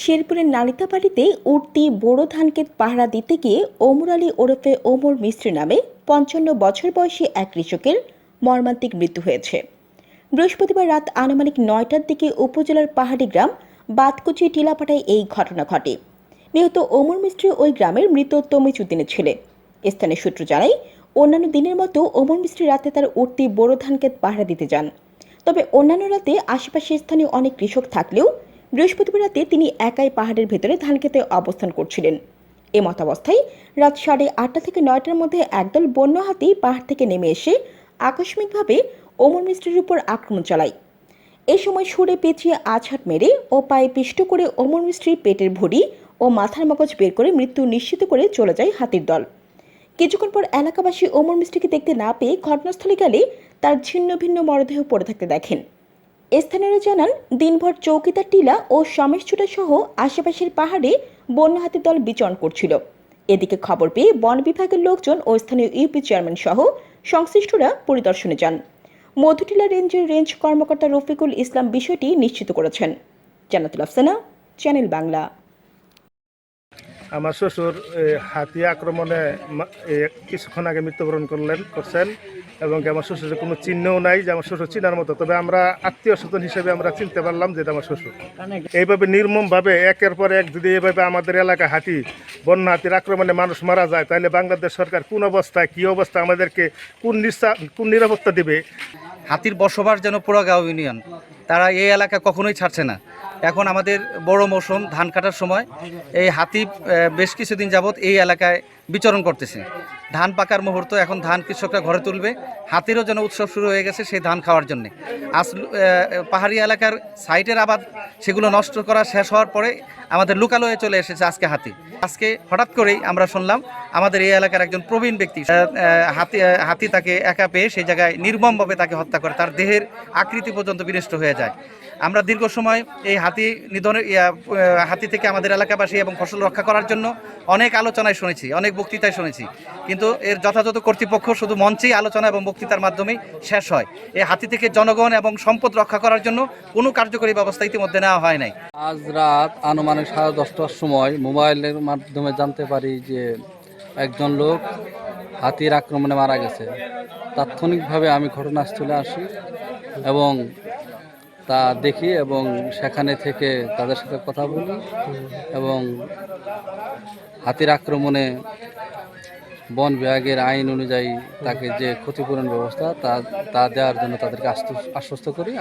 শেরপুরের নালিতাবাড়িতে উঠতি বোরো ধানকে পাহারা দিতে গিয়ে ওমর আলী ওরফে ওমর মিস্ত্রি নামে পঞ্চান্ন বছর বয়সী এক কৃষকের মর্মান্তিক মৃত্যু হয়েছে। বৃহস্পতিবার রাত আনুমানিক নয়টার দিকে উপজেলার পাহাড়ি গ্রাম বাতকুচি টিলাপাটায় এই ঘটনা ঘটে। নিহত ওমর মিস্ত্রি ওই গ্রামের মৃত তমিজুদ্দিনের ছেলে স্থানীয় সূত্র জানায়, অন্যান্য দিনের মতো ওমর মিস্ত্রি রাতে তার উঠতি বোরো ধানকে পাহারা দিতে যান। তবে অন্যান্য রাতে আশেপাশে স্থানীয় অনেক কৃষক থাকলেও বৃহস্পতিবার রাতে তিনি একাই পাহাড়ের ভেতরে ধান খেতে অবস্থান করছিলেন। এ মতাবস্থায় রাত সাড়ে আটটা থেকে নয়টার মধ্যে একদল বন্য হাতি পাহাড় থেকে নেমে এসে আকস্মিকভাবে ওমর মিস্ত্রির উপর আক্রমণ চালায়। এ সময় সুরে পেঁচিয়ে আছাট মেরে ও পায়ে পিষ্ট করে ওমর মিস্ত্রির পেটের ভুঁড়ি ও মাথার মগজ বের করে মৃত্যু নিশ্চিত করে চলে যায় হাতির দল। কিছুক্ষণ পর এলাকাবাসী ওমর মিস্ত্রিকে দেখতে না পেয়ে ঘটনাস্থলে গেলে তার ছিন্ন ভিন্ন মরদেহ পড়ে থাকতে দেখেন। স্থানীয়রা জানান, দিনভর চৌকিদার টিলা ও সমেশছুটা সহ আশেপাশের পাহাড়ে বন্য হাতির দল বিচরণ করছিল। এদিকে খবর পেয়ে বন বিভাগের লোকজন ও স্থানীয় ইউপি চেয়ারম্যান সহ সংশ্লিষ্টরা পরিদর্শনে যান। মধুটিলা রেঞ্জের রেঞ্জ কর্মকর্তা রফিকুল ইসলাম বিষয়টি নিশ্চিত করেছেন। জানাতুল আফসানা, চ্যানেল বাংলা। আমার শ্বশুর হাতি আক্রমণে কিছুক্ষণ আগে মৃত্যুবরণ করলেন, করছেন, এবং আমার শ্বশুরের কোনো চিহ্নও নাই যে আমার শ্বশুর চিনার মতো। তবে আমরা আত্মীয় স্বজন হিসেবে আমরা চিনতে পারলাম যে আমার শ্বশুর। এইভাবে নির্মমভাবে, একের পর এক যদি এইভাবে আমাদের এলাকায় হাতি, বন্যা হাতির আক্রমণে মানুষ মারা যায়, তাহলে বাংলাদেশ সরকার কোন অবস্থায়, কী অবস্থা, আমাদেরকে কোন কোন নিরাপত্তা দিবে? হাতির বসবাস যেন পোড়াগাঁও ইউনিয়ন। তারা এই এলাকা কখনোই ছাড়ছে না। এখন আমাদের বড় মৌসুম ধান কাটার সময় এই হাতি বেশ কিছুদিন যাবৎ এই এলাকায় বিচরণ করতেছে। ধান পাকার মুহূর্ত, এখন ধান কৃষকরা ঘরে তুলবে। হাতিরও যেন উৎসব শুরু হয়ে গেছে সেই ধান খাওয়ার জন্যে। আস পাহাড়ি এলাকার সাইটের আবাদ, সেগুলো নষ্ট করা শেষ হওয়ার পরে আমাদের লোকালয়ে চলে এসেছে আজকে হাতি। আজকে হঠাৎ করেই আমরা শুনলাম, আমাদের এই এলাকার একজন প্রবীণ ব্যক্তি হাতি হাতি তাকে একা পেয়ে সেই জায়গায় নির্মমভাবে তাকে হত্যা করে, তার দেহের আকৃতি পর্যন্ত বিনষ্ট হয়ে যায়। আমরা দীর্ঘ সময় এই হাতি নিধনের হাতি থেকে আমাদের এলাকাবাসী এবং ফসল রক্ষা করার জন্য অনেক আলোচনায় শুনেছি, অনেক বক্তৃতায় শুনেছি। কিন্তু এর যথাযথ কর্তৃপক্ষ শুধু মঞ্চেই আলোচনা এবং বক্তৃতার মাধ্যমেই শেষ হয়। এই হাতি থেকে জনগণ এবং সম্পদ রক্ষা করার জন্য কোনো কার্যকরী ব্যবস্থা ইতিমধ্যে নেওয়া হয় নাই। আজ রাত আনুমানিক সাড়ে দশটার সময় মোবাইলের মাধ্যমে জানতে পারি যে একজন লোক হাতির আক্রমণে মারা গেছে। তাৎক্ষণিকভাবে আমি ঘটনাস্থলে আসি এবং তা দেখি এবং সেখানে থেকে তাদের সাথে কথা বলি এবং হাতির আক্রমণে বন বিভাগের আইন অনুযায়ী তাকে যে ক্ষতিপূরণ ব্যবস্থা তা তা দেওয়ার জন্য তাদেরকে আশ্বস্ত- করি।